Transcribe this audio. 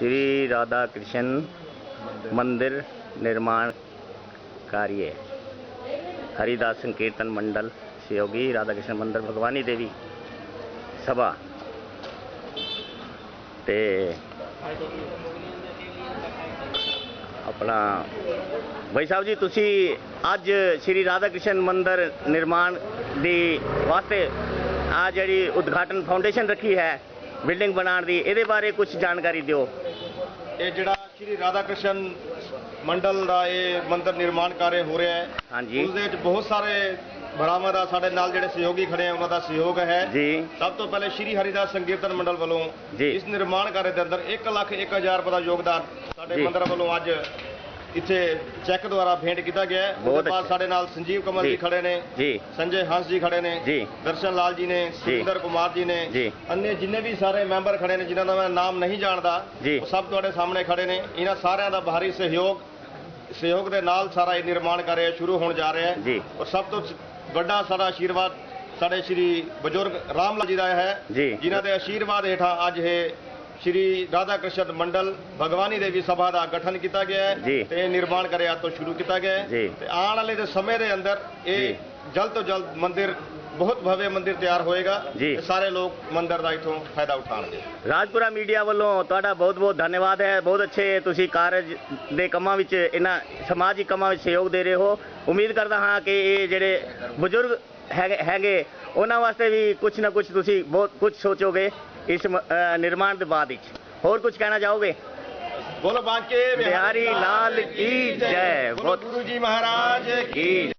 श्री राधा कृष्ण मंदिर निर्माण कार्य हरिदास संकीर्तन मंडल सहयोगी राधा कृष्ण मंदिर भगवानी देवी सभा ਤੇ ਆਪਣਾ ਭਾਈ ਸਾਹਿਬ ਜੀ ਤੁਸੀਂ ਅੱਜ ਸ਼੍ਰੀ ਰਾਧਾ ਕ੍ਰਿਸ਼ਨ ਮੰਦਿਰ ਨਿਰਮਾਣ ਦੀ ਵਾਸਤੇ ਆ ਜਿਹੜੀ ਉਦਘਾਟਨ ਫਾਊਂਡੇਸ਼ਨ ਰੱਖੀ ਹੈ ਬਿਲਡਿੰਗ ਬਣਾਉਣ ਦੀ ਇਹਦੇ ਬਾਰੇ ਕੁਝ ਜਾਣਕਾਰੀ ਦਿਓ ਇਹ ਜਿਹੜਾ ਸ਼੍ਰੀ ਰਾਧਾ ਕ੍ਰਿਸ਼ਨ ਮੰਡਲ ਦਾ ਇਹ ਮੰਦਿਰ ਨਿਰਮਾਣ ਕਾਰਜ ਹੋ ਰਿਹਾ ਹੈ ਹਾਂਜੀ ਉਸ ਦੇ ਵਿੱਚ ਬਹੁਤ ਸਾਰੇ ਭਰਾਵਾਂ ਦਾ ਸਾਡੇ ਨਾਲ ਜਿਹੜੇ ਸਹਿਯੋਗੀ ਖੜੇ ਆ ਉਹਨਾਂ ਦਾ ਸਹਿਯੋਗ ਹੈ ਜੀ ਸਭ ਤੋਂ ਪਹਿਲੇ ਸ਼੍ਰੀ ਹਰਿਦਾਸ ਸੰਕੀਰਤਨ ਮੰਡਲ ਵੱਲੋਂ। ਇਸ ਨਿਰਮਾਣ ਕਾਰਜ ਦੇ ਅੰਦਰ 1 ਲੱਖ 1000 ਰੁਪਏ ਦਾ ਯੋਗਦਾਨ ਸਾਡੇ। ਮੰਦਿਰ ਵੱਲੋਂ ਅੱਜ ਇੱਥੇ ਚੈੱਕ ਦੁਆਰਾ ਭੇਂਟ ਕੀਤਾ ਗਿਆ ਹੈ ਬਹੁਤ ਉਹਦੇ ਬਾਅਦ ਅੱਛਾ। ਸਾਡੇ ਨਾਲ ਸੰਜੀਵ ਕਮਲ ਜੀ। ਜੀ ਖੜੇ ਨੇ ਜੀ ਸੰਜੇ ਹੰਸ ਜੀ ਖੜੇ ਨੇ ਜੀ। ਦਰਸ਼ਨ ਲਾਲ ਜੀ ਨੇ ਸੁਰਿੰਦਰ ਕੁਮਾਰ ਜੀ ਨੇ ਜੀ। ਅੰਨੇ ਜਿੰਨੇ ਵੀ ਸਾਰੇ ਮੈਂਬਰ ਖੜੇ ਨੇ ਜਿਨ੍ਹਾਂ ਦਾ ਮੈਂ ਨਾਮ ਨਹੀਂ ਜਾਣਦਾ ਜੀ। ਉਹ ਸਭ ਤੁਹਾਡੇ ਸਾਹਮਣੇ ਖੜੇ ਨੇ ਇਹਨਾਂ ਸਾਰਿਆਂ ਦਾ ਬਾਹਰੀ ਸਹਿਯੋਗ ਸਹਿਯੋਗ ਦੇ ਨਾਲ ਸਾਰਾ ਇਹ ਨਿਰਮਾਣ ਕਾਰਜ ਸ਼ੁਰੂ ਹੋਣ ਜਾ ਰਿਹਾ ਹੈ ਜੀ। ਔਰ ਸਭ ਤੋਂ ਵੱਡਾ ਸਾਡਾ ਆਸ਼ੀਰਵਾਦ ਸਾਡੇ ਸ਼੍ਰੀ ਬਜ਼ੁਰਗ ਰਾਮ ਲਾਲ ਜੀ ਦਾ ਹੈ ਜੀ। ਜਿਨ੍ਹਾਂ ਦੇ ਆਸ਼ੀਰਵਾਦ ਹੇਠਾਂ ਅੱਜ ਇਹ ਸ਼੍ਰੀ ਰਾਧਾ ਕ੍ਰਿਸ਼ਨ ਮੰਡਲ ਭਗਵਾਨੀ ਦੇਵੀ ਸਭਾ ਦਾ ਗਠਨ ਕੀਤਾ ਗਿਆ ਹੈ। ਤੇ ਨਿਰਮਾਣ ਕਰਿਆ ਤੋਂ ਸ਼ੁਰੂ ਕੀਤਾ ਗਿਆ ਹੈ। ਤੇ ਆਉਣ ਵਾਲੇ ਦੇ ਸਮੇਂ ਦੇ ਅੰਦਰ। ਇਹ ਜਲਦ ਤੋਂ ਜਲਦ ਮੰਦਿਰ ਬਹੁਤ ਭਵਯ ਮੰਦਿਰ ਤਿਆਰ ਹੋਏਗਾ। ਤੇ ਸਾਰੇ ਲੋਕ ਮੰਦਿਰ ਦਾ ਇਥੋਂ ਫਾਇਦਾ ਉਠਾਣਗੇ ਰਾਜਪੁਰਾ ਮੀਡੀਆ ਵੱਲੋਂ ਤੁਹਾਡਾ ਬਹੁਤ ਬਹੁਤ ਧੰਨਵਾਦ ਹੈ ਬਹੁਤ ਅੱਛੇ ਤੁਸੀਂ ਕਾਰਜ ਦੇ ਕੰਮਾਂ ਵਿੱਚ ਇਹਨਾਂ ਸਮਾਜਿਕ ਕੰਮਾਂ ਵਿੱਚ ਸਹਿਯੋਗ ਦੇ ਰਹੇ ਹੋ ਉਮੀਦ ਕਰਦਾ ਹਾਂ ਕਿ ਇਹ ਜਿਹੜੇ ਬਜ਼ੁਰਗ ਹੈਗੇ ਹੈਗੇ। ਉਹਨਾਂ ਵਾਸਤੇ ਵੀ ਕੁਝ ਨਾ ਕੁਝ ਤੁਸੀਂ ਬਹੁਤ ਕੁਝ ਸੋਚੋਗੇ ਇਸ ਨਿਰਮਾਣ ਦੇ ਬਾਅਦ ਵਿੱਚ। ਹੋਰ ਕੁਝ ਕਹਿਣਾ ਚਾਹੋਗੇ? ਬੋਲੋ ਬਾਂਕੇ ਬਿਹਾਰੀ ਲਾਲ ਕੀ ਜੈ। ਗੁਰੂ ਜੀ ਮਹਾਰਾਜ ਕੀ